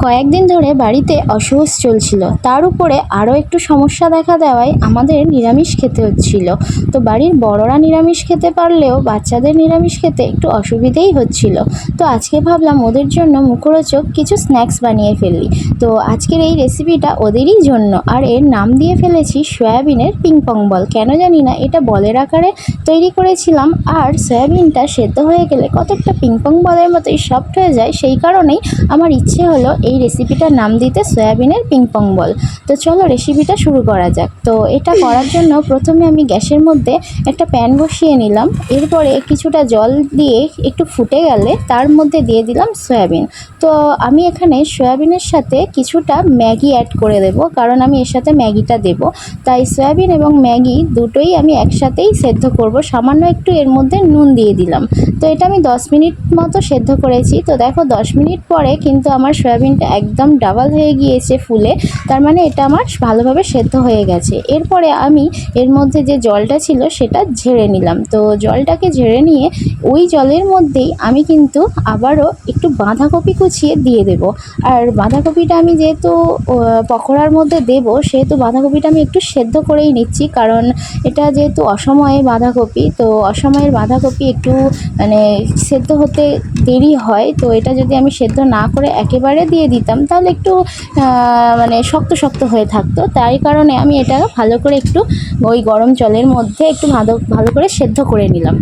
কয়েকদিন ধরে বাড়িতে অসুখ চলছিল। তার উপরে আরও একটু সমস্যা দেখা দেওয়ায় আমাদের নিরামিষ খেতে হচ্ছিল। তো বাড়ির বড়রা নিরামিষ খেতে পারলেও বাচ্চাদের নিরামিষ খেতে একটু অসুবিধেই হচ্ছিল। তো আজকে ভাবলাম ওদের জন্য মুখরোচক কিছু স্ন্যাক্স বানিয়ে ফেললি তো আজকের এই রেসিপিটা ওদেরই জন্য। আর এর নাম দিয়ে ফেলেছি সয়াবিনের পিংপং বল কেন জানি না, এটা বলের আকারে তৈরি করেছিলাম। আর সয়াবিনটা সেদ্ধ হয়ে গেলে কতকটা পিংপং বলের মতোই সফট হয়ে যায়, সেই কারণেই আমার ইচ্ছে হলো এই রেসিপিটার নাম দিতে সয়াবিনের পিংপং বল তো চলো রেসিপিটা শুরু করা যাক। তো এটা করার জন্য প্রথমে আমি গ্যাসের মধ্যে একটা প্যান বসিয়ে নিলাম। এরপরে কিছুটা জল দিয়ে একটু ফুটে গেলে তার মধ্যে দিয়ে দিলাম সয়াবিন। তো আমি এখানে সয়াবিনের সাথে কিছুটা ম্যাগি অ্যাড করে দেব, কারণ আমি এর সাথে ম্যাগিটা দেব। তাই সয়াবিন এবং ম্যাগি দুটোই আমি একসাথেই সেদ্ধ করব। সামান্য একটু এর মধ্যে নুন দিয়ে দিলাম। তো এটা আমি দশ মিনিট মতো সেদ্ধ করেছি। তো দেখো দশ মিনিট পরে কিন্তু আমার সয়াবিনটা একদম ডাবল হয়ে গিয়েছে ফুলে, তার মানে এটা আমার ভালোভাবে সেদ্ধ হয়ে গেছে। এরপরে আমি এর মধ্যে যে জলটা ছিল সেটা ঝেড়ে নিলাম। তো জলটাকে ঝেড়ে নিয়ে ওই জলের মধ্যেই আমি কিন্তু আবারও একটু বাঁধাকপি কুচিয়ে দিয়ে দেব। আর বাঁধাকপিটা আমি যেহেতু পকোড়ার মধ্যে দেব, সেহেতু বাঁধাকপিটা আমি একটু সেদ্ধ করেই নিচ্ছি। কারণ এটা যেহেতু অসময়ে বাঁধাকপি, তো অসময়ের বাঁধাকপি একটু মানে সেদ্ধ হতে দেরি হয়। তো এটা যদি আমি সেদ্ধ না করে একেবারে দিয়ে দিতাম, তাহলে একটু মানে শক্ত শক্ত হয়ে থাকতো। তাই কারণে আমি এটা ভালো করে একটু ওই গরম জলের মধ্যে একটু ভালো ভালো করে সেদ্ধ করে নিলাম।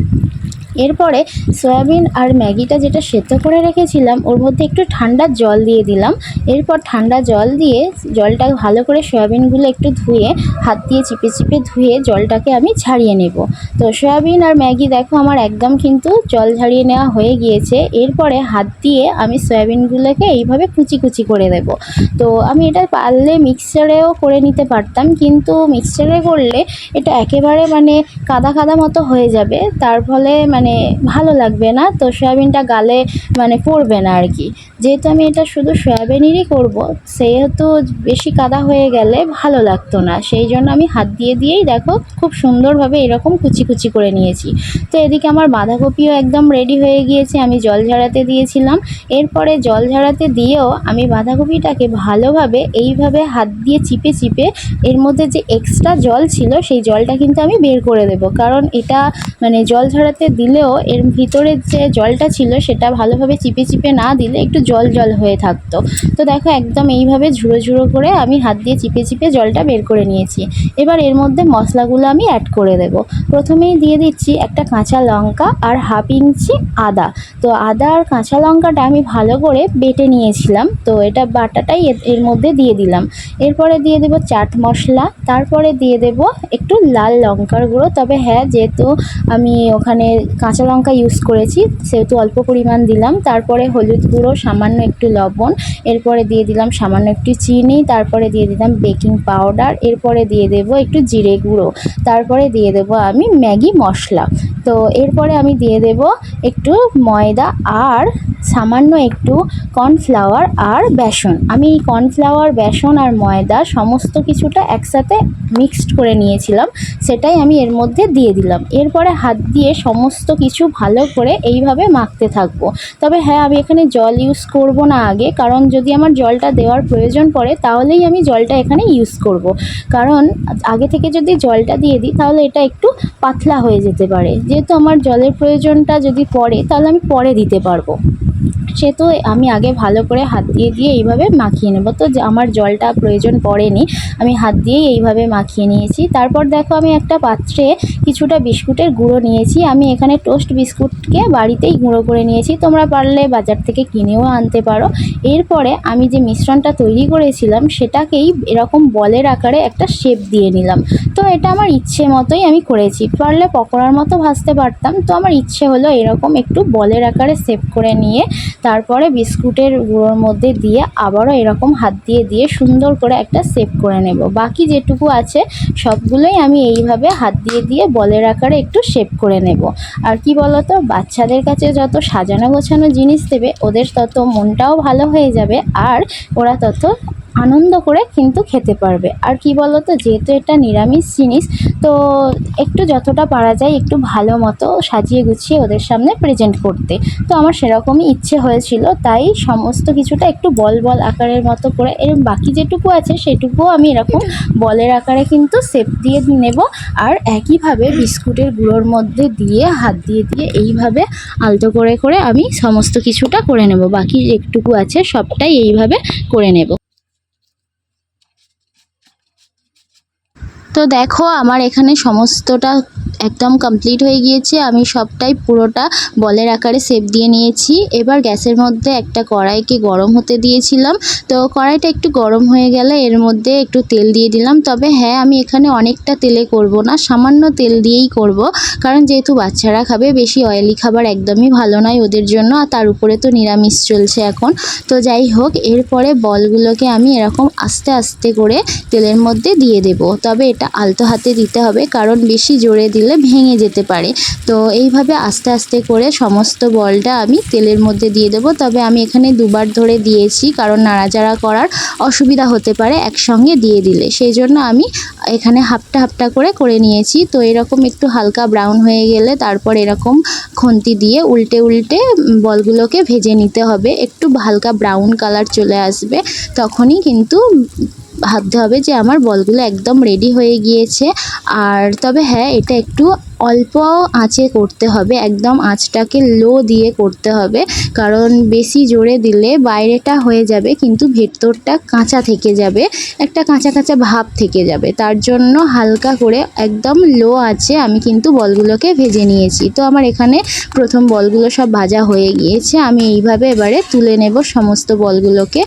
এরপরে সয়াবিন আর ম্যাগিটা যেটা সেদ্ধ করে রেখেছিলাম, ওর মধ্যে একটু ঠান্ডা জল দিয়ে দিলাম। এরপর ঠান্ডা জল দিয়ে জলটা ভালো করে সয়াবিনগুলো একটু ধুয়ে, হাত দিয়ে চিপে চিপে ধুয়ে জলটাকে আমি ছাড়িয়ে নেব। তো সয়াবিন আর ম্যাগি দেখো আমার একদম কিন্তু জল ঝাড়িয়ে নেওয়া হয়ে গিয়েছে। এরপরে হাত দিয়ে আমি সয়াবিনগুলোকে এইভাবে কুচি কুচি করে দেব। তো আমি এটা পারলে মিক্সচারেও করে নিতে পারতাম, কিন্তু মিক্সচারে করলে এটা একেবারে মানে কাদা কাদা মতো হয়ে যাবে। তার ফলে মানে ভালো লাগবে না, তো সয়াবিনটা গালে মানে পড়বে না আর কি যেহেতু আমি এটা শুধু সয়াবিনেরই করব, সেহেতু বেশি কাদা হয়ে গেলে ভালো লাগতো না। সেই জন্য আমি হাত দিয়ে দিয়েই দেখো খুব সুন্দরভাবে এরকম কুচি কুচি করে নিয়েছি। তো এদিকে আমার বাঁধাকপিও একদম রেডি হয়ে গিয়েছে, আমি জল ঝাড়াতে দিয়েছিলাম। এরপরে জল ঝাড়াতে দিয়েও আমি বাঁধাকপিটাকে ভালোভাবে এইভাবে হাত দিয়ে চিপে চিপে এর মধ্যে যে এক্সট্রা জল ছিল, সেই জলটা কিন্তু আমি বের করে দেবো। কারণ এটা মানে জল ঝরাতে দিলেও এর ভিতরে যে জলটা ছিল সেটা ভালোভাবে চিপে চিপে না দিলে একটু জল জল হয়ে থাকতো। তো দেখো একদম এইভাবে ঝুড়ো ঝুড়ো করে আমি হাত দিয়ে চিপে চিপে জলটা বের করে নিয়েছি। এবার এর মধ্যে মশলাগুলো আমি অ্যাড করে দেব। প্রথমেই দিয়ে দিচ্ছি একটা কাঁচা লঙ্কা আর হাফ ইঞ্চি আদা। তো আদা আর কাঁচা লঙ্কাটা আমি ভালো করে বেটে নিয়েছিলাম। তো এটা বাটাটাই এর- মধ্যে দিয়ে দিলাম। এরপরে দিয়ে দেব চাট মশলা। তারপরে দিয়ে দেব একটু লাল লঙ্কার গুঁড়ো। তবে হ্যাঁ যেহেতু আমি ওখানে কাঁচা লঙ্কা ইউজ করেছি, সেহেতু অল্প পরিমাণ দিলাম। তারপরে হলুদ গুঁড়ো, সামান্য একটু লবণ, এরপরে দিয়ে দিলাম সামান্য একটু চিনি, তারপরে দিয়ে দিলাম বেকিং পাউডার এরপরে দিয়ে দেব একটু জিরে গুঁড়ো, তারপরে দিয়ে দেব আমি ম্যাগি মশলা। তো এরপরে আমি দিয়ে দেব একটু ময়দা আর সামান্য একটু কর্নফ্লাওয়ার আর বেসন। আমি এই কর্নফ্লাওয়ার, বেসন আর ময়দা সমস্ত কিছুটা একসাথে মিক্সড করে নিয়েছিলাম, সেটাই আমি এর মধ্যে দিয়ে দিলাম। এরপরে হাত দিয়ে সমস্ত কিছু ভালো করে এইভাবে মাখতে থাকব। তবে হ্যাঁ আমি এখানে জল ইউজ করব না আগে, কারণ যদি আমার জলটা দেওয়ার প্রয়োজন পড়ে, তাহলেই আমি জলটা এখানে ইউজ করব। কারণ আগে থেকে যদি জলটা দিয়ে দিই, তাহলে এটা একটু পাতলা হয়ে যেতে পারে। যেহেতু আমার জলের প্রয়োজনটা যদি পড়ে, তাহলে আমি পরে দিতে পারব। সেহেতু আমি আগে ভালো করে হাত দিয়ে দিয়ে এইভাবে মাখিয়ে নেব। তো আমার জলটা প্রয়োজন পড়েনি, আমি হাত দিয়েই এইভাবে মাখিয়ে নিয়েছি। তারপর দেখো আমি একটা পাত্রে কিছুটা বিস্কুটের গুঁড়ো নিয়েছি। আমি এখানে টোস্ট বিস্কুটকে বাড়িতেই গুঁড়ো করে নিয়েছি। তোমরা পারলে বাজার থেকে কিনেও আনতে পারো। এরপরে আমি যে মিশ্রণটা তৈরি করেছিলাম, সেটাকেই এরকম বলের আকারে একটা শেপ দিয়ে নিলাম। তো এটা আমার ইচ্ছে মতোই আমি করেছি। পারলে পকোড়ার মতো ভাজতে পারতাম। তো আমার ইচ্ছে হলো এরকম একটু বলের আকারে শেপ করে নিয়ে তারপরে বিস্কুটের গুঁড়োর মধ্যে দিয়ে আবারও এরকম হাত দিয়ে দিয়ে সুন্দর করে একটা সেপ করে নেব। বাকি যেটুকু আছে, সবগুলোই আমি এইভাবে হাত দিয়ে দিয়ে বলের আকারে একটু শেপ করে নেব। আর কি বলতো, বাচ্চাদের কাছে যত সাজানো গোছানো জিনিস দেবে, ওদের তত মনটাও ভালো হয়ে যাবে, আর ওরা তত আনন্দ করে কিন্তু খেতে পারবে। আর কি বলো তো যেহেতু এটা নিরামিষ জিনিস, তো একটু যতটা পারা যায় একটু ভালো মতো সাজিয়ে গুছিয়ে ওদের সামনে প্রেজেন্ট করতে। তো আমার সেরকমই ইচ্ছে হয়েছিল, তাই সমস্ত কিছুটা একটু বল বল আকারের মতো করে, এর বাকি যেটুকু আছে সেটুকুও আমি এরকম বলের আকারে কিন্তু শেপ দিয়ে নেব। আর একইভাবে বিস্কুটের গুঁড়োর মধ্যে দিয়ে, হাত দিয়ে দিয়ে এইভাবে আলতো করে করে আমি সমস্ত কিছুটা করে নেব। বাকি যেটুকু আছে সবটাই এইভাবে করে নেব। তো দেখো আমার এখানে সমস্তটা একদম কমপ্লিট হয়ে গিয়েছে। আমি সবটাই পুরোটা বলের আকারে শেপ দিয়ে নিয়েছি। এবার গ্যাসের মধ্যে একটা কড়াইকে গরম হতে দিয়েছিলাম। তো কড়াইটা একটু গরম হয়ে গেলে এর মধ্যে একটু তেল দিয়ে দিলাম। তবে হ্যাঁ আমি এখানে অনেকটা তেলে করব না, সামান্য তেল দিয়েই করব। কারণ যেহেতু বাচ্চারা খাবে, বেশি অয়েলি খাবার একদমই ভালো নয় ওদের জন্য। আর তার উপরে তো নিরামিষ চলছে এখন। তো যাই হোক, এরপরে বলগুলোকে আমি এরকম আস্তে আস্তে করে তেলের মধ্যে দিয়ে দেব। তবে এটা আলতো হাতে দিতে হবে, কারণ বেশি জোরে দিলে ভেঙে যেতে পারে। তো এইভাবে আস্তে আস্তে করে সমস্ত বলটা আমি তেলের মধ্যে দিয়ে দেবো। তবে আমি এখানে দুবার ধরে দিয়েছি, কারণ নাড়াচাড়া করার অসুবিধা হতে পারে একসঙ্গে দিয়ে দিলে। সেই জন্য আমি এখানে হাফটা হাফটা করে করে নিয়েছি। তো এরকম একটু হালকা ব্রাউন হয়ে গেলে তারপর এরকম খুন্তি দিয়ে উল্টে উল্টে বলগুলোকে ভেজে নিতে হবে। একটু হালকা ব্রাউন কালার চলে আসবে, তখনই কিন্তু ভাবতে হবে যে আমার বলগুলো একদম রেডি হয়ে গিয়েছে। আর তবে হ্যাঁ এটা একটু অল্প আঁচে করতে হবে। একদম আঁচটাকে লো দিয়ে করতে হবে। কারণ বেশি জোরে দিলে বাইরেটা হয়ে যাবে, কিন্তু ভেতরটা কাঁচা থেকে যাবে। একটা কাঁচা কাঁচা ভাব থেকে যাবে। তার জন্য হালকা করে একদম লো আছে আমি কিন্তু বলগুলোকে ভেজে নিয়েছি। তো আমার এখানে প্রথম বলগুলো সব ভাজা হয়ে গিয়েছে। আমি এইভাবে এবারে তুলে নেব সমস্ত বলগুলোকে।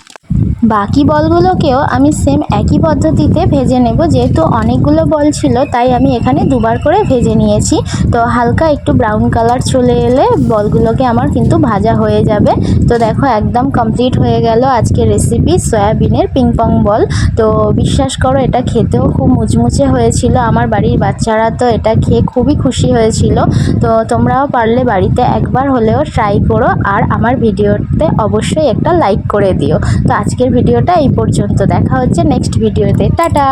বাকি বলগুলোকেও আমি সেম একই পদ্ধতিতে ভেজে নেব। যেহেতু অনেকগুলো বল ছিল, তাই আমি এখানে দুবার করে ভেজে নিয়েছি। তো হালকা একটু ব্রাউন কালার চলে এলে বলগুলোকে আমার কিন্তু ভাজা হয়ে যাবে। তো দেখো একদম কমপ্লিট হয়ে গেল আজকের রেসিপি সয়াবিনের পিংপং বল তো বিশ্বাস করো, এটা খেতেও খুব মুচমুচে হয়েছিল। আমার বাড়ির বাচ্চারা তো এটা খেয়ে খুবই খুশি হয়েছিল। তো তোমরাও পারলে বাড়িতে একবার হলেও ট্রাই করো। আর আমার ভিডিওতে অবশ্যই একটা লাইক করে দিও। তো আজকের ভিডিওটা এই পর্যন্ত। দেখা হচ্ছে নেক্সট ভিডিওতে। টাটা!